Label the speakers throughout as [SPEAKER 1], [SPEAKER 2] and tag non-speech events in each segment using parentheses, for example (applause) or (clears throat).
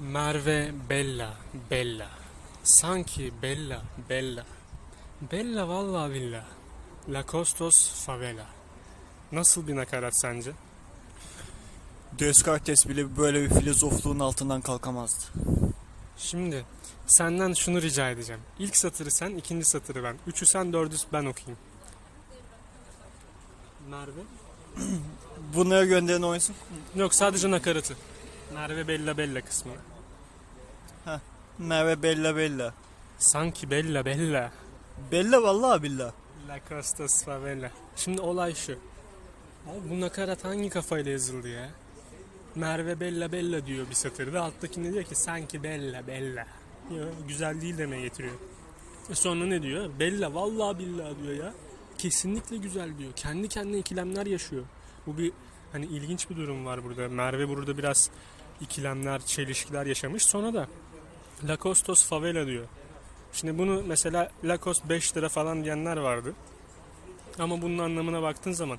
[SPEAKER 1] Merve Bella, Bella. Sanki Bella, Bella. Bella vallahi villa. La Costos Favela. Nasıl bir nakarat sence?
[SPEAKER 2] Descartes bile böyle bir filozofluğun altından kalkamazdı.
[SPEAKER 1] Şimdi senden şunu rica edeceğim. İlk satırı sen, ikinci satırı ben. Üçü sen, dördü ben okuyayım. Merve? (clears throat)
[SPEAKER 2] Bunları gönderen oysun.
[SPEAKER 1] Yok sadece nakaratı. Merve Bella Bella kısmı.
[SPEAKER 2] Merve Bella Bella.
[SPEAKER 1] Sanki Bella Bella.
[SPEAKER 2] Bella vallahi billah.
[SPEAKER 1] La Costas Favela. Şimdi olay şu. Abi bu nakarat hangi kafayla yazıldı ya? Merve Bella Bella diyor bir satırda. Alttakinde diyor ki sanki Bella Bella. Ya, güzel değil demeye getiriyor. E sonra ne diyor? Bella vallahi billahi diyor ya. Kesinlikle güzel diyor. Kendi kendine ikilemler yaşıyor. Bu bir hani ilginç bir durum var burada. Merve burada biraz ikilemler, çelişkiler yaşamış. Sonra da La Costos Favela diyor. Şimdi bunu mesela Lacoste 5 lira falan diyenler vardı. Ama bunun anlamına baktığın zaman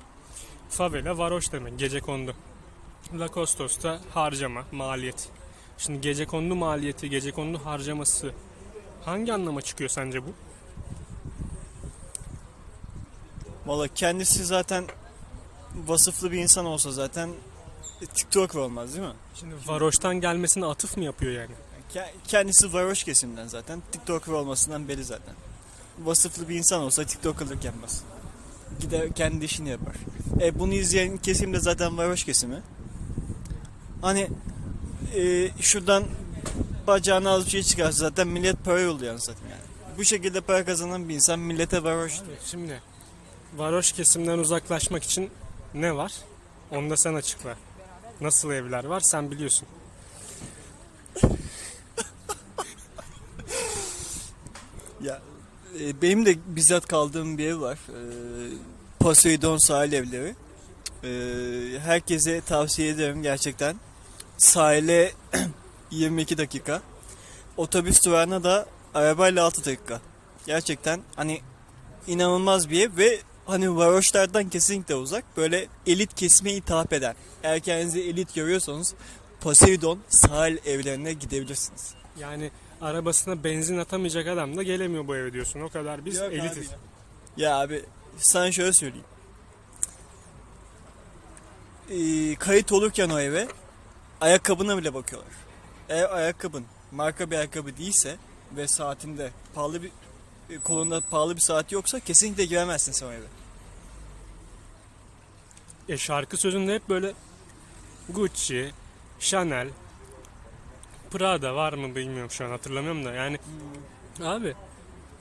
[SPEAKER 1] favela varoş demek gece kondu. Lacostos da harcama, maliyet. Şimdi gece kondu maliyeti, gece kondu harcaması hangi anlama çıkıyor sence bu?
[SPEAKER 2] Valla kendisi zaten vasıflı bir insan olsa zaten TikTok olmaz değil mi?
[SPEAKER 1] Şimdi varoştan gelmesine atıf mı yapıyor yani?
[SPEAKER 2] Ke- Kendisi varoş kesimden zaten. TikToker olmasından belli zaten. Vasıflı bir insan olsa TikTokerlık yapmaz. Gider kendi işini yapar. E bunu izleyen kesim de zaten varoş kesimi. Hani e, şuradan bacağına az bir şey çıkarsa zaten millet para yolluyor zaten yani. Bu şekilde para kazanan bir insan millete varoş diyor.
[SPEAKER 1] Şimdi varoş kesimden uzaklaşmak için ne var? Onu da sen açıkla. Nasıl evler var sen biliyorsun.
[SPEAKER 2] Ya e, benim de bizzat kaldığım bir ev var. E, Poseidon sahil evleri. E, herkese tavsiye ederim gerçekten. Sahile (clears throat) 22 dakika. Otobüs durağına da arabayla 6 dakika. Gerçekten hani inanılmaz bir ev ve hani varoşlardan kesinlikle uzak. Böyle elit kesime hitap eden. Eğer kendinizi elit görüyorsanız Poseidon sahil evlerine gidebilirsiniz.
[SPEAKER 1] Yani arabasına benzin atamayacak adam da gelemiyor bu eve diyorsun. O kadar biz
[SPEAKER 2] Yok
[SPEAKER 1] elitiz.
[SPEAKER 2] abi. Ya abi sana şöyle söyleyeyim. Ee, kayıt olurken o eve ayakkabına bile bakıyorlar. Eğer ayakkabın marka bir ayakkabı değilse ve saatinde pahalı bir e, kolunda pahalı bir saat yoksa kesinlikle giremezsin sen o eve.
[SPEAKER 1] E şarkı sözünde hep böyle Gucci, Chanel, Prada var mı bilmiyorum şu an hatırlamıyorum da yani abi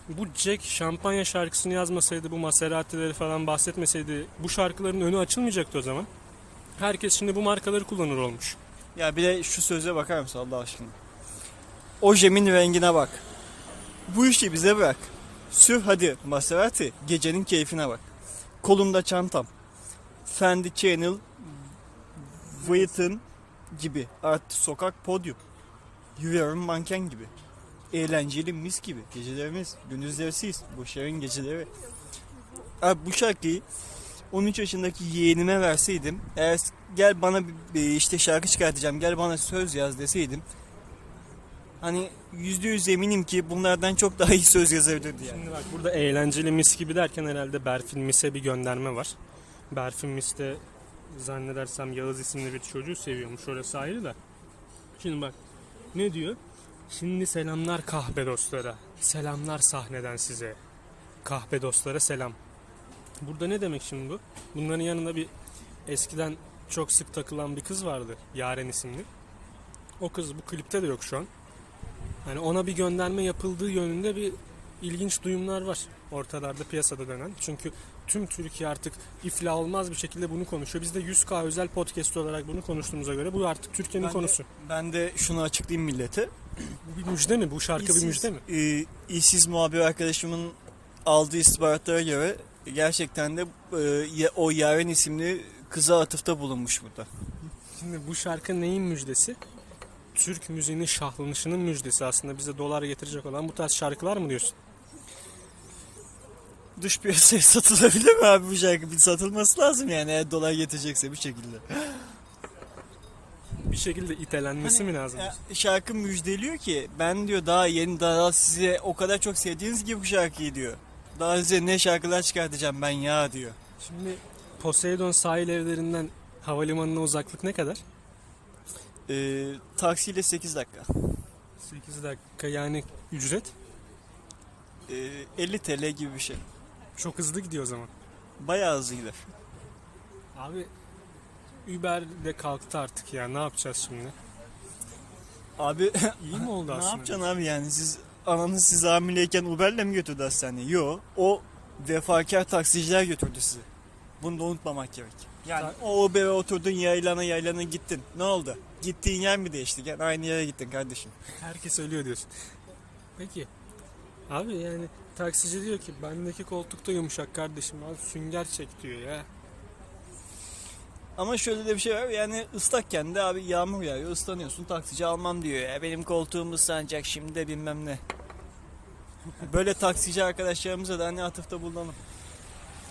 [SPEAKER 1] bu Jack şampanya şarkısını yazmasaydı bu Maserati'leri falan bahsetmeseydi bu şarkıların önü açılmayacaktı o zaman. Herkes şimdi bu markaları kullanır olmuş.
[SPEAKER 2] Ya bir de şu söze bakar mısın Allah aşkına? Ojemin rengine bak. Bu işi bize bırak. Sür hadi Maserati gecenin keyfine bak. Kolumda çantam. Fendi Channel Vuitton gibi. Art sokak podyum. Yürüyorum manken gibi. Eğlenceli mis gibi. Gecelerimiz gündüzlersiz. Boşların geceleri. Abi bu şarkıyı 13 yaşındaki yeğenime verseydim eğer gel bana işte şarkı çıkartacağım gel bana söz yaz deseydim hani yüzde yüz eminim ki bunlardan çok daha iyi söz yazabilirdi yani.
[SPEAKER 1] Şimdi bak burada eğlenceli mis gibi derken herhalde Berfin Mis'e bir gönderme var. Berfin Mis de zannedersem Yağız isimli bir çocuğu seviyormuş orası ayrı da. Şimdi bak ne diyor? Şimdi selamlar kahpe dostlara. Selamlar sahneden size. Kahpe dostlara selam. Burada ne demek şimdi bu? Bunların yanında bir eskiden çok sık takılan bir kız vardı. Yaren isimli. O kız bu klipte de yok şu an. Yani ona bir gönderme yapıldığı yönünde bir ilginç duyumlar var ortalarda piyasada dönen. Çünkü tüm Türkiye artık iflah olmaz bir şekilde bunu konuşuyor. Biz de 100K özel podcast olarak bunu konuştuğumuza göre bu artık Türkiye'nin
[SPEAKER 2] Ben de-
[SPEAKER 1] konusu.
[SPEAKER 2] Ben de şunu açıklayayım millete.
[SPEAKER 1] Bu bir müjde mi? Bu şarkı bir
[SPEAKER 2] İşsiz-
[SPEAKER 1] müjde mi?
[SPEAKER 2] E, işsiz muhabir arkadaşımın aldığı istihbaratlara göre gerçekten de e, o Yaren isimli kıza atıfta bulunmuş burada.
[SPEAKER 1] Şimdi bu şarkı neyin müjdesi? Türk müziğinin şahlanışının müjdesi aslında bize dolar getirecek olan bu tarz şarkılar mı diyorsun?
[SPEAKER 2] Dış piyasaya (laughs) satılabilir mi abi bu şarkı? Bir satılması lazım yani eğer dolar getirecekse bir şekilde.
[SPEAKER 1] bir şekilde itelenmesi mi lazım?
[SPEAKER 2] Ya, şarkı müjdeliyor ki ben diyor daha yeni daha size o kadar çok sevdiğiniz gibi bu şarkıyı diyor. Daha size ne şarkılar çıkartacağım ben ya diyor.
[SPEAKER 1] Şimdi Poseidon sahil evlerinden havalimanına uzaklık ne kadar?
[SPEAKER 2] Ee, taksiyle 8 dakika.
[SPEAKER 1] 8 dakika yani ücret.
[SPEAKER 2] Ee, 50 TL gibi bir şey.
[SPEAKER 1] Çok hızlı gidiyor o zaman.
[SPEAKER 2] Bayağı hızlı gider.
[SPEAKER 1] Abi Uber de kalktı artık ya ne yapacağız şimdi?
[SPEAKER 2] Abi (laughs)
[SPEAKER 1] İyi mi oldu
[SPEAKER 2] ne
[SPEAKER 1] aslında?
[SPEAKER 2] yapacaksın abi yani siz ananız sizi hamileyken Uber'le mi götürdü hastaneye? Yo o vefakar taksiciler götürdü sizi. Bunu da unutmamak gerek. Yani
[SPEAKER 1] Ta-
[SPEAKER 2] o Uber'e oturdun yaylana yaylana gittin. Ne oldu? Gittiğin yer mi değişti? Yani aynı yere gittin kardeşim.
[SPEAKER 1] Herkes ölüyor diyorsun. Peki. Abi yani taksici diyor ki bendeki koltukta yumuşak kardeşim al sünger çek diyor ya.
[SPEAKER 2] Ama şöyle de bir şey var yani ıslakken de abi yağmur yağıyor ıslanıyorsun taksici almam diyor ya benim koltuğum ıslanacak şimdi de bilmem ne. Böyle taksici arkadaşlarımıza da hani atıfta bulunalım.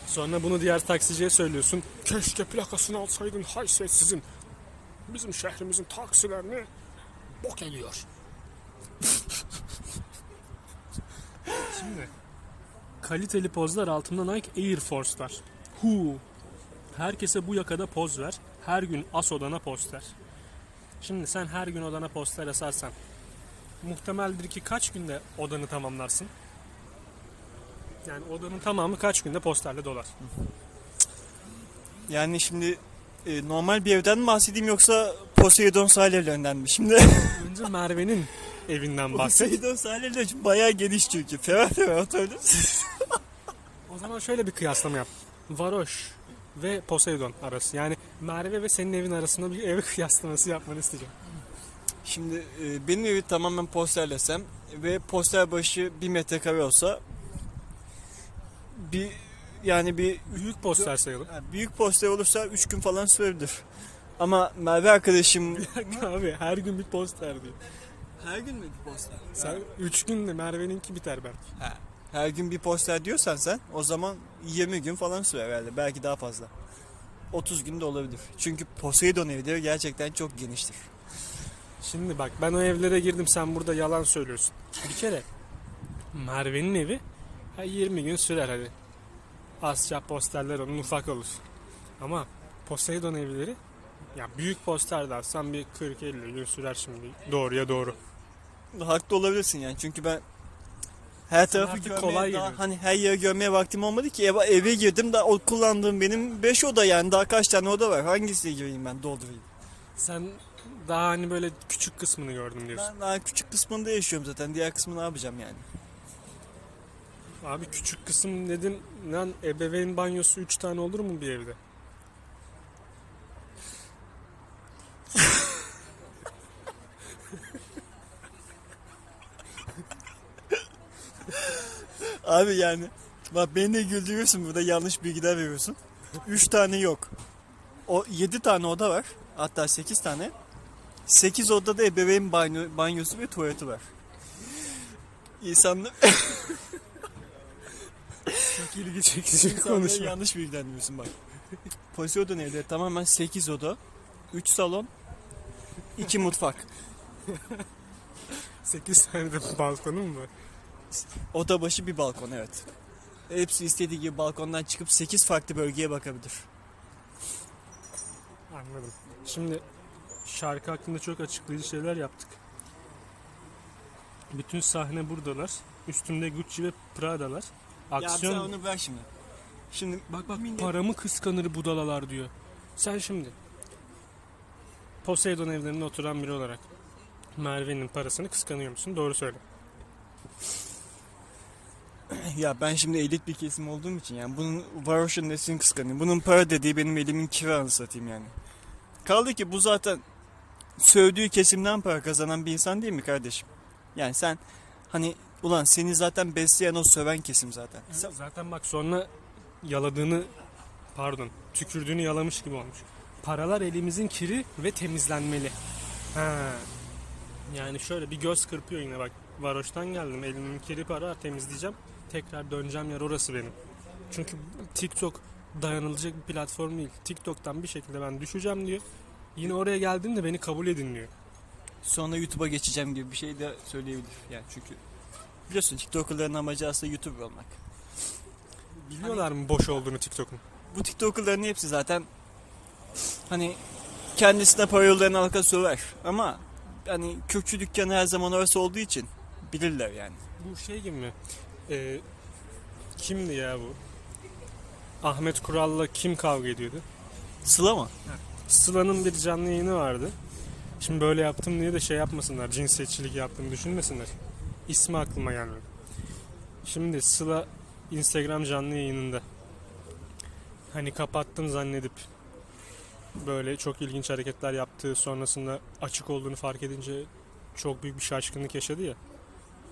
[SPEAKER 1] Sonra bunu diğer taksiciye söylüyorsun. Keşke plakasını alsaydın haysiyetsizin. Bizim şehrimizin taksilerini bok ediyor. (laughs) Şimdi kaliteli pozlar altında Nike Air Force'lar. Hu. Herkese bu yakada poz ver. Her gün as odana poster. Şimdi sen her gün odana poster asarsan muhtemeldir ki kaç günde odanı tamamlarsın? Yani odanın tamamı kaç günde posterle dolar?
[SPEAKER 2] Yani şimdi e, normal bir evden mi bahsedeyim yoksa Poseidon sahil evlerinden mi? Şimdi
[SPEAKER 1] Önce Merve'nin evinden bahset.
[SPEAKER 2] Poseidon sahil evleri bayağı geniş çünkü. Ferah ferah otururuz.
[SPEAKER 1] O zaman şöyle bir kıyaslama yap. Varoş ve Poseidon arası. Yani Merve ve senin evin arasında bir ev (laughs) kıyaslaması yapmanı isteyeceğim.
[SPEAKER 2] Şimdi e, benim evi tamamen posterlesem ve poster başı bir metrekare olsa bir yani bir
[SPEAKER 1] Büyük poster sayalım.
[SPEAKER 2] Ha, büyük poster olursa 3 gün falan sürebilir. Ama Merve arkadaşım...
[SPEAKER 1] Bir dakika abi her gün bir poster diyor.
[SPEAKER 2] Her gün mü bir poster?
[SPEAKER 1] Sen 3 günde Merve'ninki biter belki.
[SPEAKER 2] Her gün bir poster diyorsan sen o zaman 20 gün falan sürer herhalde. Belki daha fazla. 30 gün de olabilir. Çünkü Poseidon evleri gerçekten çok geniştir.
[SPEAKER 1] Şimdi bak ben o evlere girdim sen burada yalan söylüyorsun. Bir kere Merve'nin evi ha, 20 gün sürer hadi. Asya posterler onun ufak olur. Ama Poseidon evleri ya büyük poster dersen bir 40-50 gün sürer şimdi doğruya doğru.
[SPEAKER 2] Haklı olabilirsin yani çünkü ben her tarafı
[SPEAKER 1] artık
[SPEAKER 2] görmeye
[SPEAKER 1] kolay
[SPEAKER 2] daha,
[SPEAKER 1] geliyor.
[SPEAKER 2] hani her yeri görmeye vaktim olmadı ki eve, eve girdim da o kullandığım benim 5 oda yani daha kaç tane oda var hangisiyle gireyim ben doldurayım.
[SPEAKER 1] Sen daha hani böyle küçük kısmını gördüm diyorsun.
[SPEAKER 2] Ben daha küçük kısmında yaşıyorum zaten diğer kısmını ne yapacağım yani.
[SPEAKER 1] Abi küçük kısım dedin lan ebeveyn banyosu 3 tane olur mu bir evde? (laughs)
[SPEAKER 2] Abi yani bak beni de güldürüyorsun burada yanlış bilgiler veriyorsun. 3 tane yok. O 7 tane oda var. Hatta 8 tane. 8 odada ebeveyn banyo, banyosu ve tuvaleti var. İnsanlar,
[SPEAKER 1] Çok ilgi çekici bir konuşma.
[SPEAKER 2] yanlış bilgilendiriyorsun bak. Poseidon evleri tamamen 8 oda, 3 salon, 2 mutfak.
[SPEAKER 1] 8 tane de balkonum var?
[SPEAKER 2] Oda başı bir balkon evet. Hepsi istediği gibi balkondan çıkıp 8 farklı bölgeye bakabilir.
[SPEAKER 1] Anladım. Şimdi şarkı hakkında çok açıklayıcı şeyler yaptık. Bütün sahne buradalar. Üstünde Gucci ve Prada'lar.
[SPEAKER 2] Ya sen
[SPEAKER 1] Aksiyon...
[SPEAKER 2] onu ver şimdi. Şimdi
[SPEAKER 1] Bak bak
[SPEAKER 2] Millet-
[SPEAKER 1] paramı kıskanır budalalar diyor. Sen şimdi Poseidon evlerinde oturan biri olarak Merve'nin parasını kıskanıyor musun? Doğru söyle.
[SPEAKER 2] Ya ben şimdi elit bir kesim olduğum için yani bunun varoşun nesini kıskanayım. Bunun para dediği benim elimin kiranı satayım yani. Kaldı ki bu zaten sövdüğü kesimden para kazanan bir insan değil mi kardeşim? Yani sen hani ulan seni zaten besleyen o söven kesim zaten. Sen-
[SPEAKER 1] Zaten bak sonra yaladığını pardon tükürdüğünü yalamış gibi olmuş. Paralar elimizin kiri ve temizlenmeli. Ha. Yani şöyle bir göz kırpıyor yine bak. Varoş'tan geldim. Elimin kiri para temizleyeceğim. Tekrar döneceğim yer orası benim. Çünkü TikTok dayanılacak bir platform değil. TikTok'tan bir şekilde ben düşeceğim diyor. Yine oraya geldiğimde beni kabul edin diyor.
[SPEAKER 2] Sonra YouTube'a geçeceğim gibi bir şey de söyleyebilir. Yani çünkü biliyorsun TikToker'ların amacı aslında YouTuber olmak.
[SPEAKER 1] Biliyorlar mı boş olduğunu TikTok'un?
[SPEAKER 2] Bu TikToker'ların hepsi zaten hani kendisine para yollarına halka söver ama hani kökçü dükkanı her zaman orası olduğu için bilirler yani.
[SPEAKER 1] Bu şey gibi mi? Ee, kimdi ya bu? Ahmet Kural'la kim kavga ediyordu?
[SPEAKER 2] Sıla mı?
[SPEAKER 1] Sıla'nın bir canlı yayını vardı. Şimdi böyle yaptım diye de şey yapmasınlar. Cinsiyetçilik yaptığımı düşünmesinler. İsmi aklıma gelmedi. Şimdi Sıla Instagram canlı yayınında hani kapattım zannedip böyle çok ilginç hareketler yaptığı sonrasında açık olduğunu fark edince çok büyük bir şaşkınlık yaşadı ya.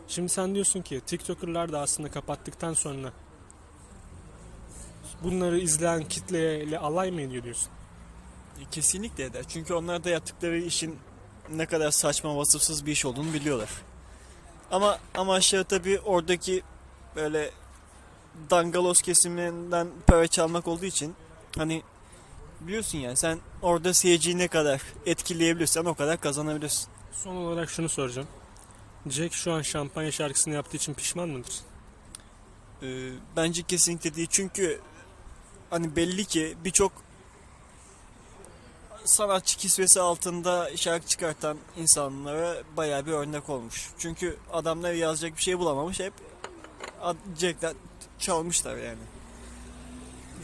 [SPEAKER 1] Şimdi sen diyorsun ki TikToker'lar da aslında kapattıktan sonra bunları izleyen kitleyle alay mı ediyor diyorsun?
[SPEAKER 2] E, Kesinlikle eder. Çünkü onlar da yaptıkları işin ne kadar saçma vasıfsız bir iş olduğunu biliyorlar. Ama ama aşağı tabii oradaki böyle dangalos kesiminden para çalmak olduğu için hani biliyorsun ya sen orada seyirciyi ne kadar etkileyebilirsen o kadar kazanabilirsin.
[SPEAKER 1] Son olarak şunu soracağım. Jack şu an şampanya şarkısını yaptığı için pişman mıdır?
[SPEAKER 2] Ee, bence kesinlikle değil çünkü hani belli ki birçok sanatçı kisvesi altında şarkı çıkartan insanlara bayağı bir örnek olmuş. Çünkü adamlar yazacak bir şey bulamamış hep Jack'ten çalmışlar yani.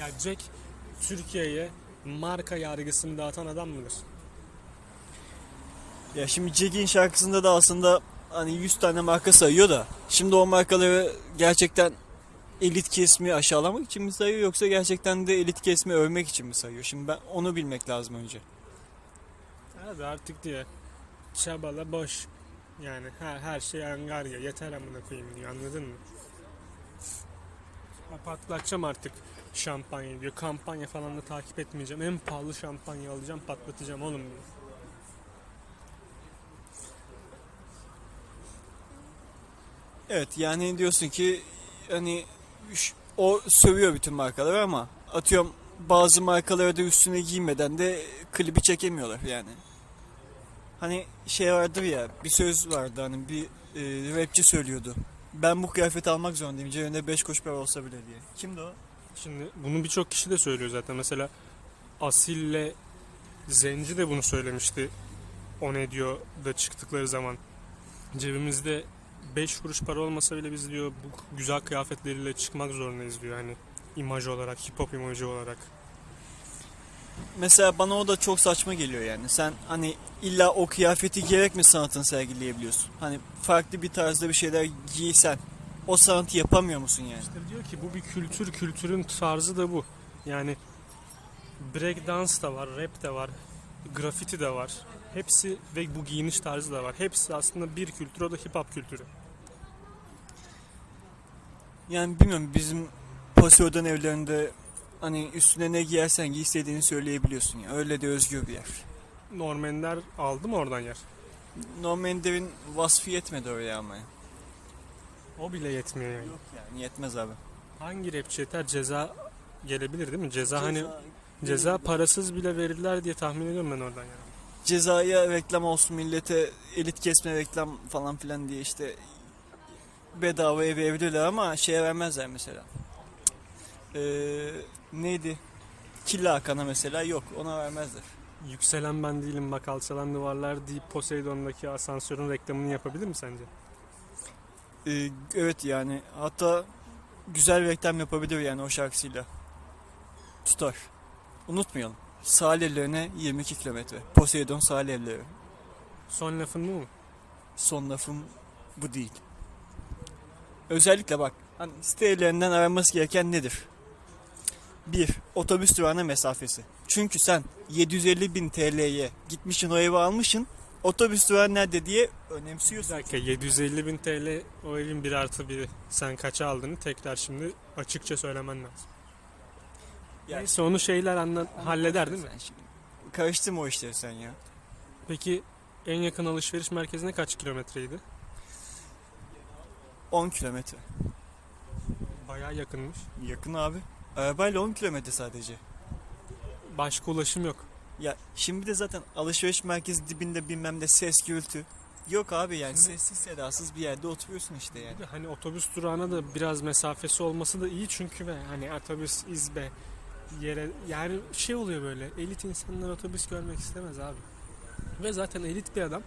[SPEAKER 1] Ya Jack Türkiye'ye marka yargısını dağıtan adam mıdır?
[SPEAKER 2] Ya şimdi Jack'in şarkısında da aslında hani 100 tane marka sayıyor da şimdi o markaları gerçekten elit kesimi aşağılamak için mi sayıyor yoksa gerçekten de elit kesimi övmek için mi sayıyor? Şimdi ben onu bilmek lazım önce.
[SPEAKER 1] Abi artık diye çabala boş. Yani her, her şey angarya yeter amına koyayım diyor anladın mı? Patlatacağım artık şampanya diyor. Kampanya falan da takip etmeyeceğim. En pahalı şampanya alacağım patlatacağım oğlum diyor.
[SPEAKER 2] Evet yani diyorsun ki hani o sövüyor bütün markaları ama atıyorum bazı markaları da üstüne giymeden de klibi çekemiyorlar yani. Hani şey vardır ya bir söz vardı hani bir e, rapçi söylüyordu. Ben bu kıyafeti almak zorundayım cebimde 5 kuruş para olsa bile diye. Kimdi o?
[SPEAKER 1] Şimdi bunu birçok kişi de söylüyor zaten. Mesela Asil'le Zenci de bunu söylemişti. O ne diyor da çıktıkları zaman. Cebimizde 5 kuruş para olmasa bile biz diyor bu güzel kıyafetleriyle çıkmak zorundayız diyor. Hani imaj olarak, hip hop imajı olarak.
[SPEAKER 2] Mesela bana o da çok saçma geliyor yani. Sen hani illa o kıyafeti giyerek mi sanatını sergileyebiliyorsun? Hani farklı bir tarzda bir şeyler giysen o sanatı yapamıyor musun yani?
[SPEAKER 1] İşte diyor ki bu bir kültür, kültürün tarzı da bu. Yani break dance da var, rap de var, grafiti de var. Hepsi ve bu giyiniş tarzı da var. Hepsi aslında bir kültür, o da hip hop kültürü.
[SPEAKER 2] Yani bilmiyorum bizim Pasio'dan evlerinde hani üstüne ne giyersen giy istediğini söyleyebiliyorsun ya. Öyle de özgür bir yer.
[SPEAKER 1] Normanler aldı mı oradan yer?
[SPEAKER 2] Norman Ender'in vasfı yetmedi oraya ama.
[SPEAKER 1] O bile yetmiyor yani.
[SPEAKER 2] Yok yani yetmez abi.
[SPEAKER 1] Hangi rapçi yeter? Ceza gelebilir değil mi? Ceza, hani ceza parasız bile verirler diye tahmin ediyorum ben oradan yani.
[SPEAKER 2] Cezaya reklam olsun millete elit kesme reklam falan filan diye işte bedavaya verebilirler ama şeye vermezler mesela. Ee, neydi? Killa Hakan'a mesela yok ona vermezler.
[SPEAKER 1] Yükselen ben değilim bak alçalan duvarlar deyip Poseidon'daki asansörün reklamını yapabilir mi sence?
[SPEAKER 2] Ee, evet yani hatta güzel reklam yapabilir yani o şarkısıyla. Tutar. Unutmayalım. Sahil evlerine 22 kilometre. Poseidon sahil evleri.
[SPEAKER 1] Son lafın bu mu?
[SPEAKER 2] Son lafım bu değil. Özellikle bak hani sitelerinden aranması gereken nedir? 1. Otobüs durağına mesafesi. Çünkü sen 750 bin TL'ye gitmişsin o evi almışsın. Otobüs durağı nerede diye
[SPEAKER 1] Bir
[SPEAKER 2] önemsiyorsun.
[SPEAKER 1] dakika 750 bin TL o evin bir artı biri. Sen kaça aldığını tekrar şimdi açıkça söylemen lazım.
[SPEAKER 2] Yani-
[SPEAKER 1] Neyse onu şeyler anla halleder değil mi?
[SPEAKER 2] Sen şimdi Karıştırma o işleri sen ya.
[SPEAKER 1] Peki en yakın alışveriş merkezine kaç kilometreydi?
[SPEAKER 2] 10 kilometre.
[SPEAKER 1] Bayağı yakınmış.
[SPEAKER 2] Yakın abi. Arabayla 10 kilometre sadece.
[SPEAKER 1] Başka ulaşım yok.
[SPEAKER 2] Ya şimdi de zaten alışveriş merkezi dibinde bilmem ne ses gürültü. Yok abi yani
[SPEAKER 1] Şimdi-
[SPEAKER 2] sessiz sedasız bir yerde oturuyorsun işte yani.
[SPEAKER 1] De Hani otobüs durağına da biraz mesafesi olması da iyi çünkü ve hani otobüs izbe yere yani şey oluyor böyle elit insanlar otobüs görmek istemez abi. Ve zaten elit bir adam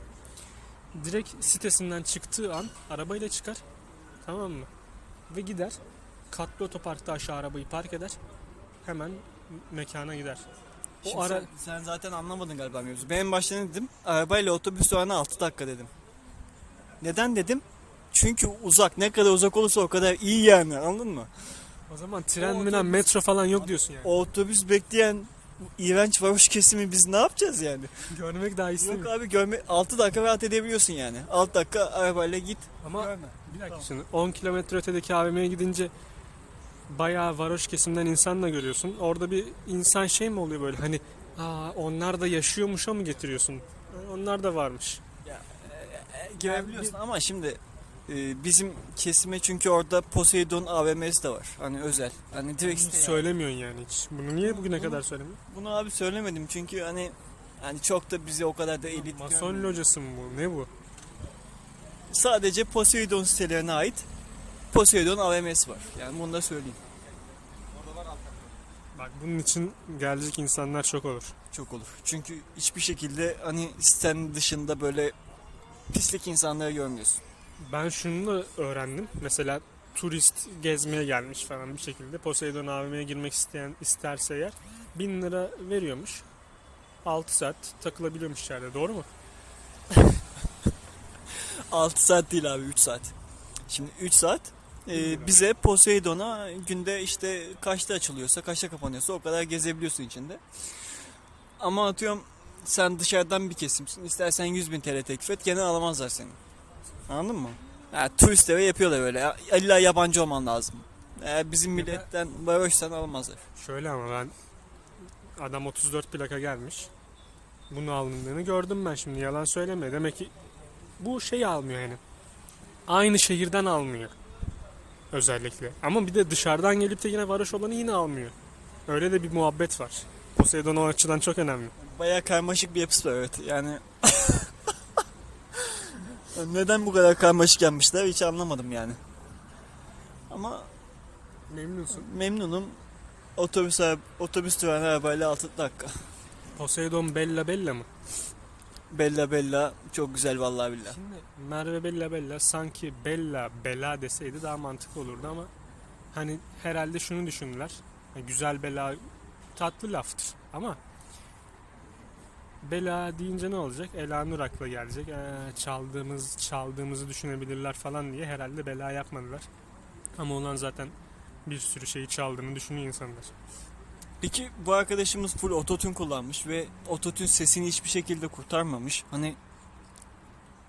[SPEAKER 1] direkt sitesinden çıktığı an arabayla çıkar tamam mı? Ve gider katlı otoparkta aşağı arabayı park eder hemen mekana gider. O
[SPEAKER 2] Şimdi
[SPEAKER 1] ara
[SPEAKER 2] sen, sen zaten anlamadın galiba mevzu. Ben en başta ne dedim? Arabayla otobüs durağına 6 dakika dedim. Neden dedim? Çünkü uzak. Ne kadar uzak olursa o kadar iyi yani anladın mı?
[SPEAKER 1] O zaman tren
[SPEAKER 2] O
[SPEAKER 1] minen
[SPEAKER 2] otobüs-
[SPEAKER 1] metro falan yok diyorsun yani.
[SPEAKER 2] O otobüs bekleyen bu iğrenç varoş kesimi biz ne yapacağız yani?
[SPEAKER 1] Görmek daha iyisi
[SPEAKER 2] Yok
[SPEAKER 1] mi?
[SPEAKER 2] abi görme 6 dakika rahat edebiliyorsun yani. 6 dakika arabayla git.
[SPEAKER 1] Ama
[SPEAKER 2] Görme.
[SPEAKER 1] Bir dakika
[SPEAKER 2] Tamam.
[SPEAKER 1] şimdi 10 kilometre ötedeki AVM'ye gidince bayağı varoş kesimden insan da görüyorsun. Orada bir insan şey mi oluyor böyle hani Aa, onlar da yaşıyormuşa mı getiriyorsun? E, Onlar da varmış.
[SPEAKER 2] Girebiliyorsun ama şimdi e, bizim kesime çünkü orada Poseidon AVM'si de var. Hani özel. Hani direkt yani.
[SPEAKER 1] söylemiyorsun yani hiç. Bunu niye bugüne
[SPEAKER 2] Bunu-
[SPEAKER 1] kadar söylemiyorsun?
[SPEAKER 2] Bunu abi söylemedim çünkü hani hani çok da bizi o kadar da elit
[SPEAKER 1] Mason
[SPEAKER 2] görmüyor.
[SPEAKER 1] locası mı bu? Ne bu?
[SPEAKER 2] Sadece Poseidon sitelerine ait Poseidon AVM'si var. Yani bunu da söyleyeyim.
[SPEAKER 1] Bak bunun için gelecek insanlar çok olur.
[SPEAKER 2] Çok olur. Çünkü hiçbir şekilde hani sitenin dışında böyle pislik insanları görmüyorsun.
[SPEAKER 1] Ben şunu da öğrendim. Mesela turist gezmeye gelmiş falan bir şekilde Poseidon AVM'ye girmek isteyen isterse eğer 1000 lira veriyormuş. 6 saat takılabiliyormuş içeride. Doğru mu? (laughs)
[SPEAKER 2] 6 saat değil abi 3 saat. Şimdi 3 saat e, bize Poseidon'a günde işte kaçta açılıyorsa kaçta kapanıyorsa o kadar gezebiliyorsun içinde. Ama atıyorum sen dışarıdan bir kesimsin. İstersen 100 bin TL teklif et gene alamazlar seni. Anladın mı? Ha, turistlere yapıyorlar böyle. İlla yabancı olman lazım. Eğer bizim milletten varoşsan alamazlar.
[SPEAKER 1] Şöyle ama ben adam 34 plaka gelmiş. Bunu alındığını gördüm ben şimdi yalan söyleme. Demek ki bu şey almıyor yani. Aynı şehirden almıyor. Özellikle. Ama bir de dışarıdan gelip de yine varoş olanı yine almıyor. Öyle de bir muhabbet var. Poseidon o açıdan çok önemli.
[SPEAKER 2] Bayağı karmaşık bir yapısı var evet. Yani (laughs) neden bu kadar karmaşık yapmışlar hiç anlamadım yani. Ama
[SPEAKER 1] Memnunsun.
[SPEAKER 2] memnunum. Otobüs otobüs durağına arabayla 6 dakika.
[SPEAKER 1] Poseidon Bella Bella mı?
[SPEAKER 2] Bella bella çok güzel vallahi billahi.
[SPEAKER 1] Şimdi Merve Bella Bella sanki Bella Bela deseydi daha mantıklı olurdu ama hani herhalde şunu düşündüler. Yani güzel bela tatlı laftır ama Bela deyince ne olacak? Ela Nur akla gelecek. Ee, çaldığımız çaldığımızı düşünebilirler falan diye herhalde bela yapmadılar. Ama olan zaten bir sürü şeyi çaldığını düşünüyor insanlar.
[SPEAKER 2] Peki bu arkadaşımız full ototune kullanmış ve ototune sesini hiçbir şekilde kurtarmamış. Hani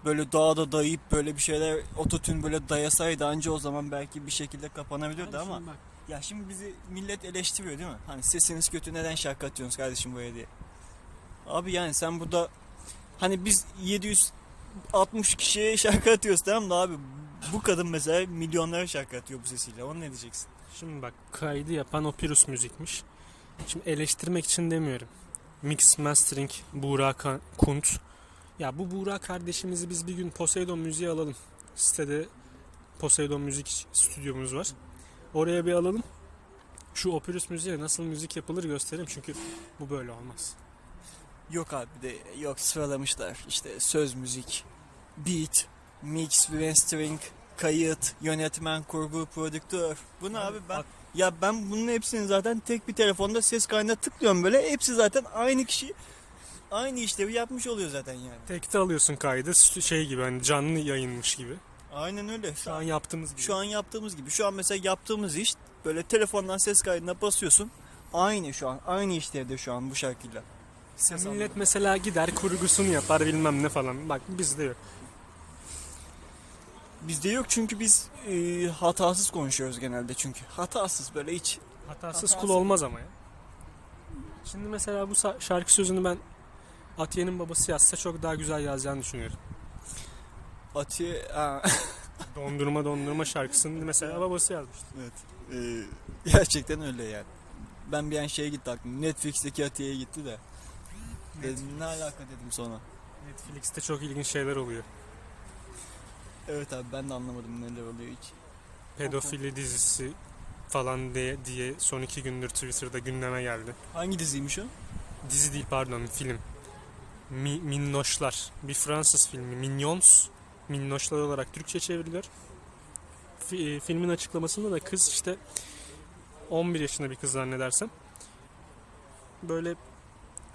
[SPEAKER 2] böyle dağda dayayıp böyle bir şeyler ototune böyle dayasaydı anca o zaman belki bir şekilde kapanabiliyordu ama
[SPEAKER 1] bak,
[SPEAKER 2] Ya şimdi bizi millet eleştiriyor değil mi? Hani sesiniz kötü neden şarkı atıyorsunuz kardeşim buraya diye. Abi yani sen burada hani biz 760 kişiye şarkı atıyoruz tamam da abi bu kadın mesela milyonlara şarkı atıyor bu sesiyle. Onu ne diyeceksin?
[SPEAKER 1] Şimdi bak kaydı yapan Opirus müzikmiş. Şimdi eleştirmek için demiyorum. Mix Mastering Buğra Kunt. Ya bu Buğra kardeşimizi biz bir gün Poseidon müziğe alalım. Sitede Poseidon müzik stüdyomuz var. Oraya bir alalım. Şu Opirus müziğe nasıl müzik yapılır göstereyim çünkü bu böyle olmaz.
[SPEAKER 2] Yok abi de yok sıralamışlar. İşte söz müzik, beat, mix, mastering, kayıt, yönetmen, kurgu, prodüktör. Bu ne abi ben
[SPEAKER 1] Bak,
[SPEAKER 2] ya ben bunun hepsini zaten tek bir telefonda ses kaydına tıklıyorum böyle. Hepsi zaten aynı kişi aynı işlevi yapmış oluyor zaten yani.
[SPEAKER 1] tekte alıyorsun kaydı şey gibi hani canlı yayınmış gibi.
[SPEAKER 2] Aynen öyle.
[SPEAKER 1] Şu an yaptığımız gibi.
[SPEAKER 2] Şu an yaptığımız gibi. Şu an mesela yaptığımız iş böyle telefondan ses kaydına basıyorsun. Aynı şu an. Aynı işlevde şu an bu şarkıyla. Ses
[SPEAKER 1] millet
[SPEAKER 2] anlamında.
[SPEAKER 1] mesela gider kurgusunu yapar bilmem ne falan. Bak bizde yok.
[SPEAKER 2] Bizde yok çünkü biz e, hatasız konuşuyoruz genelde çünkü. Hatasız böyle hiç.
[SPEAKER 1] Hatasız
[SPEAKER 2] Hatasız.
[SPEAKER 1] kul olmaz ama ya. Şimdi mesela bu şarkı sözünü ben Atiye'nin babası yazsa çok daha güzel yazacağını düşünüyorum.
[SPEAKER 2] Atiye... Ha, (laughs)
[SPEAKER 1] Dondurma dondurma şarkısını mesela babası yazmıştı.
[SPEAKER 2] evet. E, gerçekten öyle yani. Ben bir an şeye gitti aklım. Netflix'teki Atiye'ye gitti de. Dedim ne alaka dedim sonra.
[SPEAKER 1] Netflix'te çok ilginç şeyler oluyor.
[SPEAKER 2] Evet abi ben de anlamadım neler oluyor hiç.
[SPEAKER 1] Pedofili dizisi falan diye, diye son iki gündür Twitter'da gündeme geldi.
[SPEAKER 2] Hangi diziymiş o?
[SPEAKER 1] Dizi değil pardon film. Mi, Minnoşlar. Bir Fransız filmi. Mignons. Minnoşlar olarak Türkçe çevriliyor. Fi- e, filmin açıklamasında da kız işte 11 yaşında bir kız zannedersem. Böyle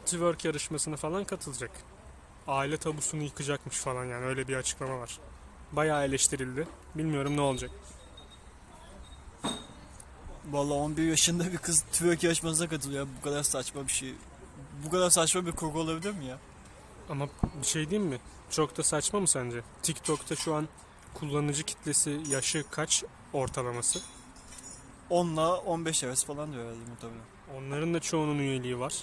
[SPEAKER 1] twerk yarışmasına falan katılacak. Aile tabusunu yıkacakmış falan yani öyle bir açıklama var. Bayağı eleştirildi. Bilmiyorum ne olacak.
[SPEAKER 2] Vallahi 11 yaşında bir kız twerk yarışmasına katılıyor. Bu kadar saçma bir şey. Bu kadar saçma bir kurgu olabilir mi ya?
[SPEAKER 1] Ama bir şey diyeyim mi? Çok da saçma mı sence? TikTok'ta şu an kullanıcı kitlesi yaşı kaç ortalaması?
[SPEAKER 2] 10 ile 15 arası falan diyor herhalde muhtemelen.
[SPEAKER 1] Onların da çoğunun üyeliği var.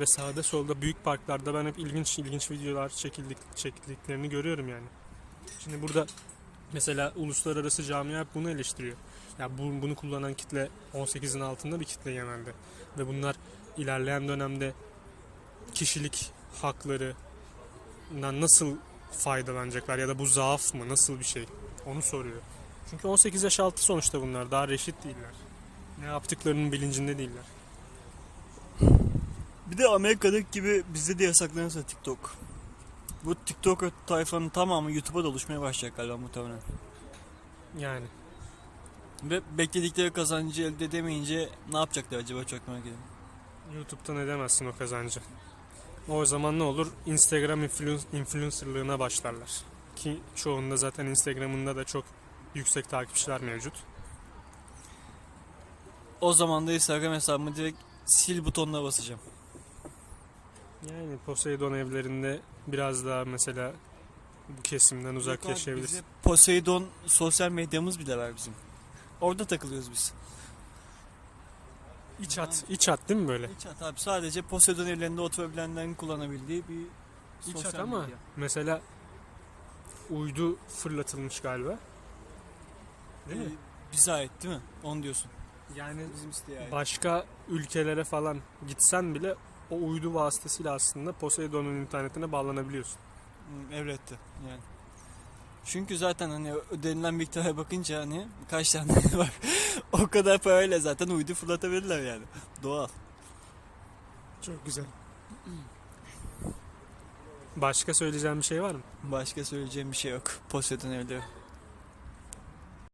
[SPEAKER 1] Ve sağda solda büyük parklarda ben hep ilginç ilginç videolar çekildik, çekildiklerini görüyorum yani. Şimdi burada mesela uluslararası camia bunu eleştiriyor. Ya bu, bunu kullanan kitle 18'in altında bir kitle genelde. Ve bunlar ilerleyen dönemde kişilik haklarından nasıl faydalanacaklar ya da bu zaaf mı nasıl bir şey onu soruyor. Çünkü 18 yaş altı sonuçta bunlar daha reşit değiller. Ne yaptıklarının bilincinde değiller.
[SPEAKER 2] Bir de Amerika'daki gibi bizde de yasaklanırsa TikTok. Bu TikTok tayfanın tamamı YouTube'a doluşmaya başlayacak galiba muhtemelen.
[SPEAKER 1] Yani
[SPEAKER 2] Ve bekledikleri kazancı elde edemeyince ne yapacaklar acaba çok merak ediyorum.
[SPEAKER 1] YouTube'dan edemezsin o kazancı. O zaman ne olur? Instagram influ- influencerlığına başlarlar. Ki çoğunda zaten Instagram'ında da çok yüksek takipçiler mevcut.
[SPEAKER 2] O zaman da Instagram hesabımı direkt sil butonuna basacağım.
[SPEAKER 1] Yani Poseidon evlerinde biraz daha mesela bu kesimden uzak
[SPEAKER 2] Yok abi,
[SPEAKER 1] yaşayabilirsin.
[SPEAKER 2] bize Poseidon sosyal medyamız bile var bizim. Orada takılıyoruz biz.
[SPEAKER 1] İç hat, iç hat değil mi böyle?
[SPEAKER 2] Hiç hat abi sadece Poseidon evlerinde oturabilenlerin kullanabildiği bir
[SPEAKER 1] İç
[SPEAKER 2] sosyal
[SPEAKER 1] hat ama
[SPEAKER 2] medya.
[SPEAKER 1] mesela uydu fırlatılmış galiba. Değil mi?
[SPEAKER 2] Ee, bize ait değil mi? Onu diyorsun.
[SPEAKER 1] Yani
[SPEAKER 2] Bizim siteye ait.
[SPEAKER 1] başka ülkelere falan gitsen bile o uydu vasıtasıyla aslında Poseidon'un internetine bağlanabiliyorsun.
[SPEAKER 2] Hı, Evretti yani. Çünkü zaten hani ödenilen miktara bakınca hani kaç tane (laughs) var. o kadar parayla zaten uydu fırlatabilirler yani. Doğal.
[SPEAKER 1] Çok güzel. Başka söyleyeceğim bir şey var mı?
[SPEAKER 2] Başka söyleyeceğim bir şey yok. Poseidon evleri.